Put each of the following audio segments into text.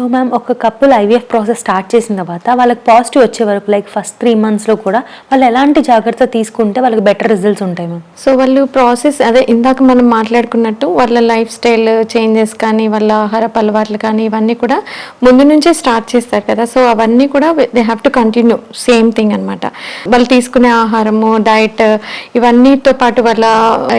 So ma'am ఒక couple IVF process start చేసిన తర్వాత వాళ్ళకి పాజిటివ్ వచ్చే వరకు లైక్ ఫస్ట్ త్రీ మంత్స్లో కూడా వాళ్ళు ఎలాంటి జాగ్రత్త తీసుకుంటే వాళ్ళకి బెటర్ రిజల్ట్స్ ఉంటాయి మ్యామ్ సో వాళ్ళు ప్రాసెస్ అదే ఇందాక మనం మాట్లాడుకున్నట్టు వాళ్ళ లైఫ్ స్టైల్ చేంజెస్ కానీ వాళ్ళ ఆహారపు అలవాట్లు కానీ ఇవన్నీ కూడా ముందు నుంచే స్టార్ట్ చేస్తారు కదా. సో అవన్నీ కూడా they have to continue same thing అనమాట వాళ్ళు తీసుకునే ఆహారము డైట్ ఇవన్నీతో పాటు వాళ్ళ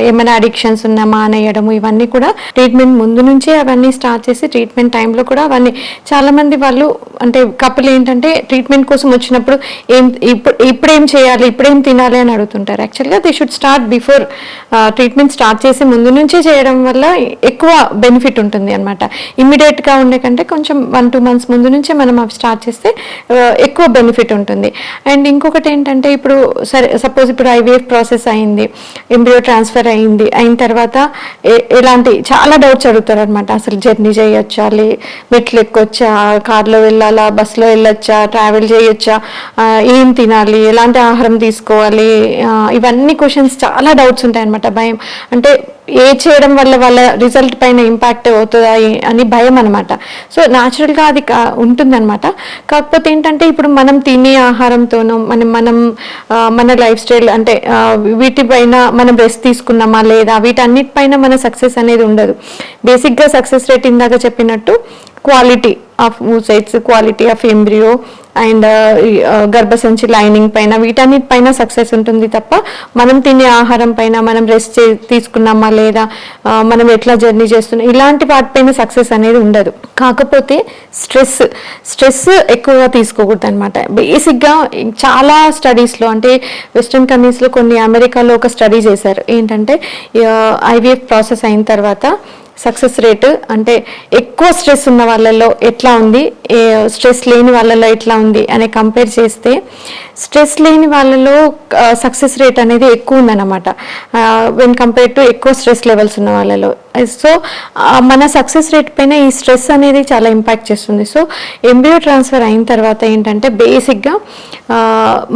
ఏమైనా అడిక్షన్స్ ఉన్నా మానేయడము ఇవన్నీ కూడా ట్రీట్మెంట్ ముందు నుంచే అవన్నీ స్టార్ట్ చేసి ట్రీట్మెంట్ టైంలో కూడా అవన్నీ చాలా మంది వాళ్ళు అంటే కప్పులు ఏంటంటే ట్రీట్మెంట్ కోసం వచ్చినప్పుడు ఏం ఇప్పుడు ఇప్పుడేం చేయాలి ఇప్పుడేం తినాలి అని అడుగుతుంటారు. యాక్చువల్గా they should start before treatment start చేసి ముందు నుంచే చేయడం వల్ల ఎక్కువ బెనిఫిట్ ఉంటుంది అనమాట ఇమ్మీడియట్గా ఉండే కంటే కొంచెం వన్ టూ మంత్స్ ముందు నుంచే మనం అవి స్టార్ట్ చేస్తే ఎక్కువ బెనిఫిట్ ఉంటుంది. అండ్ ఇంకొకటి ఏంటంటే ఇప్పుడు సరే సపోజ్ ఇప్పుడు ఐవీఎఫ్ ప్రాసెస్ అయింది ఎంబ్రియో ట్రాన్స్ఫర్ అయింది అయిన తర్వాత ఎలాంటి చాలా డౌట్స్ అడుగుతారు అనమాట అసలు జర్నీ చేయొచ్చా మెట్లు ఎక్కువ ఎక్కొచ్చా కార్లో వెళ్ళాలా? బస్సులో వెళ్ళొచ్చా? ట్రావెల్ చేయొచ్చా? ఏం తినాలి? ఎలాంటి ఆహారం తీసుకోవాలి? ఇవన్నీ క్వశ్చన్స్ చాలా డౌట్స్ ఉంటాయి అనమాట భయం. అంటే ఏ చేయడం వల్ల వాళ్ళ రిజల్ట్ పైన ఇంపాక్ట్ అవుతుందా అని భయం అనమాట సో న్యాచురల్గా అది కా- ఉంటుందన్నమాట. కాకపోతే ఏంటంటే ఇప్పుడు మనం తినే ఆహారంతోనూ మనం మనం మన లైఫ్ స్టైల్ అంటే వీటిపైన మనం రెస్ట్ తీసుకున్నామా లేదా వీటన్నిటిపైన మన సక్సెస్ అనేది ఉండదు. బేసిక్గా సక్సెస్ రేట్ ఇందాక చెప్పినట్టు quality of oocytes quality of embryo and గర్భసంచి లైనింగ్ పైన వీటన్నిటి పైన సక్సెస్ ఉంటుంది తప్ప మనం తినే ఆహారం పైన మనం రెస్ట్ తీసుకున్నామా లేదా మనం ఎట్లా జర్నీ చేస్తున్నాం ఇలాంటి వాటిపైన సక్సెస్ అనేది ఉండదు. కాకపోతే స్ట్రెస్ స్ట్రెస్ ఎక్కువగా తీసుకోకూడదు అనమాట బేసిక్గా చాలా స్టడీస్లో అంటే వెస్ట్రన్ కంట్రీస్లో కొన్ని అమెరికాలో ఒక స్టడీ చేశారు. ఏంటంటే ఐవీఎఫ్ ప్రాసెస్ uh, అయిన తర్వాత సక్సెస్ రేట్ అంటే ఎక్కువ స్ట్రెస్ ఉన్న వాళ్ళలో ఎట్లా ఉంది? స్ట్రెస్ లేని వాళ్ళలో ఎట్లా ఉంది? అని కంపేర్ చేస్తే స్ట్రెస్ లేని వాళ్ళలో సక్సెస్ రేట్ అనేది ఎక్కువ ఉందన్నమాట. వెన్ కంపేర్ టు ఎక్కువ స్ట్రెస్ లెవెల్స్ ఉన్న వాళ్ళలో. సో మన సక్సెస్ రేట్ పైన ఈ స్ట్రెస్ అనేది చాలా ఇంపాక్ట్ చేస్తుంది. సో ఎంబీఓ ట్రాన్స్ఫర్ అయిన తర్వాత ఏంటంటే బేసిక్గా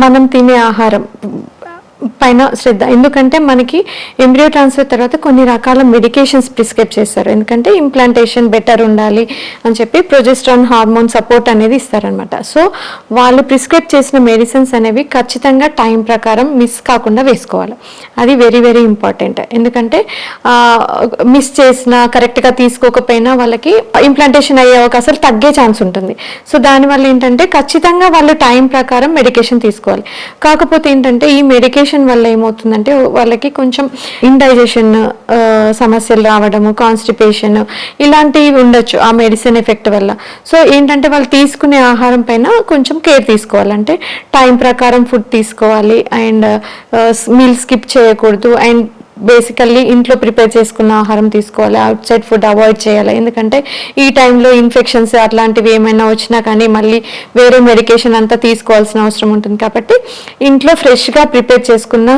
మనం తినే ఆహారం పైన శ్రద్ధ. ఎందుకంటే మనకి ఎంబ్రియో ట్రాన్స్ఫర్ తర్వాత కొన్ని రకాల మెడికేషన్స్ ప్రిస్క్రైబ్ చేస్తారు. ఎందుకంటే ఇంప్లాంటేషన్ బెటర్ ఉండాలి అని చెప్పి ప్రొజెస్ట్రాన్ హార్మోన్ సపోర్ట్ అనేది ఇస్తారనమాట సో వాళ్ళు ప్రిస్క్రైబ్ చేసిన మెడిసిన్స్ అనేవి ఖచ్చితంగా టైం ప్రకారం మిస్ కాకుండా వేసుకోవాలి. అది వెరీ వెరీ ఇంపార్టెంట్ ఎందుకంటే మిస్ చేసిన కరెక్ట్గా తీసుకోకపోయినా వాళ్ళకి ఇంప్లాంటేషన్ అయ్యే అవకాశాలు తగ్గే ఛాన్స్ ఉంటుంది. సో దానివల్ల ఏంటంటే ఖచ్చితంగా వాళ్ళు టైం ప్రకారం మెడికేషన్ తీసుకోవాలి. కాకపోతే ఏంటంటే ఈ మెడికేషన్ వల్ల ఏమవుతుందంటే వాళ్ళకి కొంచెం ఇండైజెషన్ సమస్యలు రావడము కాన్స్టిపేషన్ ఇలాంటివి ఉండొచ్చు ఆ మెడిసిన్ ఎఫెక్ట్ వల్ల. సో ఏంటంటే వాళ్ళు తీసుకునే ఆహారం పైన కొంచెం కేర్ తీసుకోవాలంటే టైం ప్రకారం ఫుడ్ తీసుకోవాలి. అండ్ మీల్ స్కిప్ చేయకూడదు. అండ్ బేసికల్లీ ఇంట్లో ప్రిపేర్ చేసుకున్న ఆహారం తీసుకోవాలి అవుట్ సైడ్ ఫుడ్ అవాయిడ్ చేయాలి. ఎందుకంటే ఈ టైంలో ఇన్ఫెక్షన్స్ అట్లాంటివి ఏమైనా వచ్చినా కానీ మళ్ళీ వేరే మెడికేషన్ అంతా తీసుకోవాల్సిన అవసరం ఉంటుంది. కాబట్టి ఇంట్లో ఫ్రెష్గా ప్రిపేర్ చేసుకున్న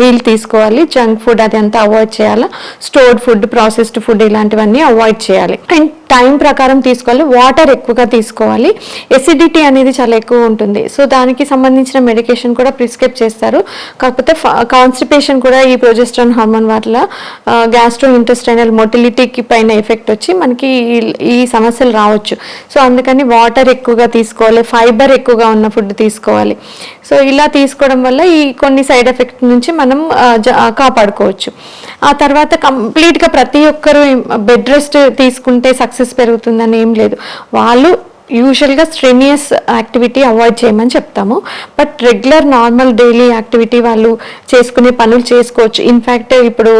మీల్ తీసుకోవాలి. జంక్ ఫుడ్ అది అంతా అవాయిడ్ చేయాలి? స్టోర్డ్ ఫుడ్ ప్రాసెస్డ్ ఫుడ్ ఇలాంటివన్నీ అవాయిడ్ చేయాలి. అండ్ టైం ప్రకారం తీసుకోవాలి వాటర్ ఎక్కువగా తీసుకోవాలి. ఎసిడిటీ అనేది చాలా ఎక్కువ ఉంటుంది. సో దానికి సంబంధించిన మెడికేషన్ కూడా ప్రిస్క్రైబ్ చేస్తారు. కాకపోతే కాన్స్టిపేషన్ కూడా ఈ ప్రొజెస్ట్రాన్ హార్మోన్ వల్ల గ్యాస్ట్రో ఇంటెస్టైనల్ మొటిలిటీకి పైన ఎఫెక్ట్ వచ్చి మనకి ఈ- సమస్యలు రావచ్చు. సో అందుకని వాటర్ ఎక్కువగా తీసుకోవాలి ఫైబర్ ఎక్కువగా ఉన్న ఫుడ్ తీసుకోవాలి. సో ఇలా తీసుకోవడం వల్ల ఈ కొన్ని సైడ్ ఎఫెక్ట్ నుంచి మనం కాపాడుకోవచ్చు. ఆ తర్వాత కంప్లీట్గా ప్రతి ఒక్కరూ బెడ్ రెస్ట్ తీసుకుంటే సక్సెస్ పెరుగుతుందని ఏం లేదు. వాళ్ళు యూజువల్గా స్ట్రెనియస్ యాక్టివిటీ అవాయిడ్ చేయమని చెప్తాము. But regular normal daily activity వాళ్ళు చేసుకునే పనులు చేసుకోవచ్చు. ఇన్ఫ్యాక్ట్ ఇప్పుడు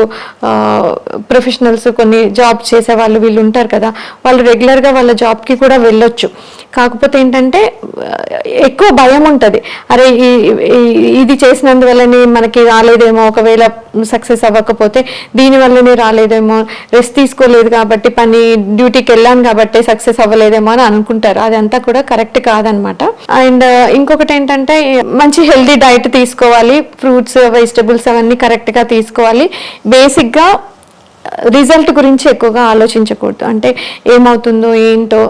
ప్రొఫెషనల్స్ కొన్ని జాబ్ చేసే వాళ్ళు వీళ్ళు ఉంటారు కదా వాళ్ళు రెగ్యులర్గా వాళ్ళ జాబ్కి కూడా వెళ్ళొచ్చు. కాకపోతే ఏంటంటే ఎక్కువ భయం ఉంటుంది. అరే ఈ- ఇది చేసినందువల్లనే మనకి రాలేదేమో ఒకవేళ సక్సెస్ అవ్వకపోతే దీనివల్లనే రాలేదేమో రెస్ట్ తీసుకోలేదు కాబట్టి పని డ్యూటీకి వెళ్ళాను కాబట్టి సక్సెస్ అవ్వలేదేమో అని అనుకుంటారు. అదంతా కూడా కరెక్ట్ కాదనమాట. అండ్ ఇంకొకటి ఏంటంటే మంచి హెల్దీ డైట్ తీసుకోవాలి. ఫ్రూట్స్ వెజిటబుల్స్ అవన్నీ కరెక్ట్గా తీసుకోవాలి. బేసిక్గా రిజల్ట్ గురించి ఎక్కువగా ఆలోచించకూడదు. అంటే ఏమవుతుందో ఏంటో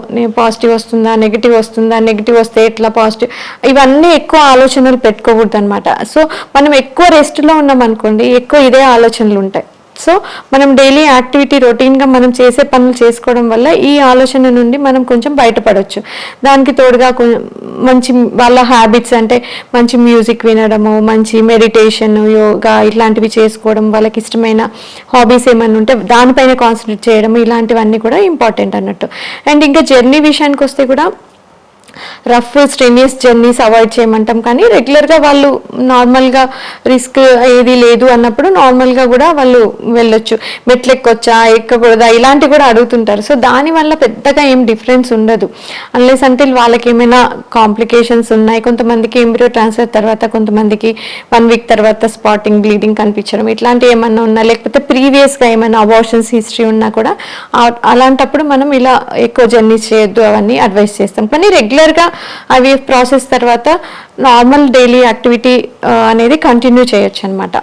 పాజిటివ్ వస్తుందా నెగిటివ్ వస్తుందా నెగిటివ్ వస్తే ఎట్లా పాజిటివ్? ఇవన్నీ ఎక్కువ ఆలోచనలు పెట్టుకోకూడదు అనమాట సో మనం ఎక్కువ రెస్ట్లో ఉన్నాం అనుకోండి ఎక్కువ ఇదే ఆలోచనలు ఉంటాయి సో మనం డైలీ యాక్టివిటీ రొటీన్గా మనం చేసే పనులు చేసుకోవడం వల్ల ఈ ఆలోచన నుండి మనం కొంచెం బయటపడవచ్చు దానికి తోడుగా మంచి వాళ్ళ హ్యాబిట్స్ అంటే మంచి మ్యూజిక్ వినడము మంచి మెడిటేషన్ యోగా ఇట్లాంటివి చేసుకోవడం వాళ్ళకి ఇష్టమైన హాబీస్ ఏమైనా ఉంటే దానిపైన కాన్సన్ట్రేట్ చేయడం ఇలాంటివన్నీ కూడా ఇంపార్టెంట్ అన్నట్టు. అండ్ ఇంకా జర్నీ విషయానికి వస్తే కూడా రఫ్ స్ట్రెనియస్ జర్నీస్ అవాయిడ్ చేయమంటాం. కానీ రెగ్యులర్గా వాళ్ళు నార్మల్గా రిస్క్ ఏది లేదు అన్నప్పుడు నార్మల్గా కూడా వాళ్ళు వెళ్ళొచ్చు. మెట్లు ఎక్కొచ్చా ఎక్కకూడదా ఇలాంటివి కూడా అడుగుతుంటారు. సో దానివల్ల పెద్దగా ఏం డిఫరెన్స్ ఉండదు. అన్లెస్ అంటే వాళ్ళకి ఏమైనా కాంప్లికేషన్స్ ఉన్నాయి. కొంతమందికి ఎంబ్రియో ట్రాన్స్ఫర్ తర్వాత కొంతమందికి వన్ వీక్ తర్వాత స్పాటింగ్ బ్లీడింగ్ కనిపించడం ఇట్లాంటివి ఏమన్నా ఉన్నా లేకపోతే ప్రీవియస్గా ఏమైనా అబార్షన్స్ హిస్టరీ ఉన్నా కూడా అలాంటప్పుడు మనం ఇలా ఎక్కువ జర్నీస్ చేయొద్దు అవన్నీ అడ్వైస్ చేస్తాం. కానీ రెగ్యులర్గా అవి ప్రాసెస్ తర్వాత నార్మల్ డైలీ యాక్టివిటీ అనేది కంటిన్యూ చేయొచ్చు అనమాట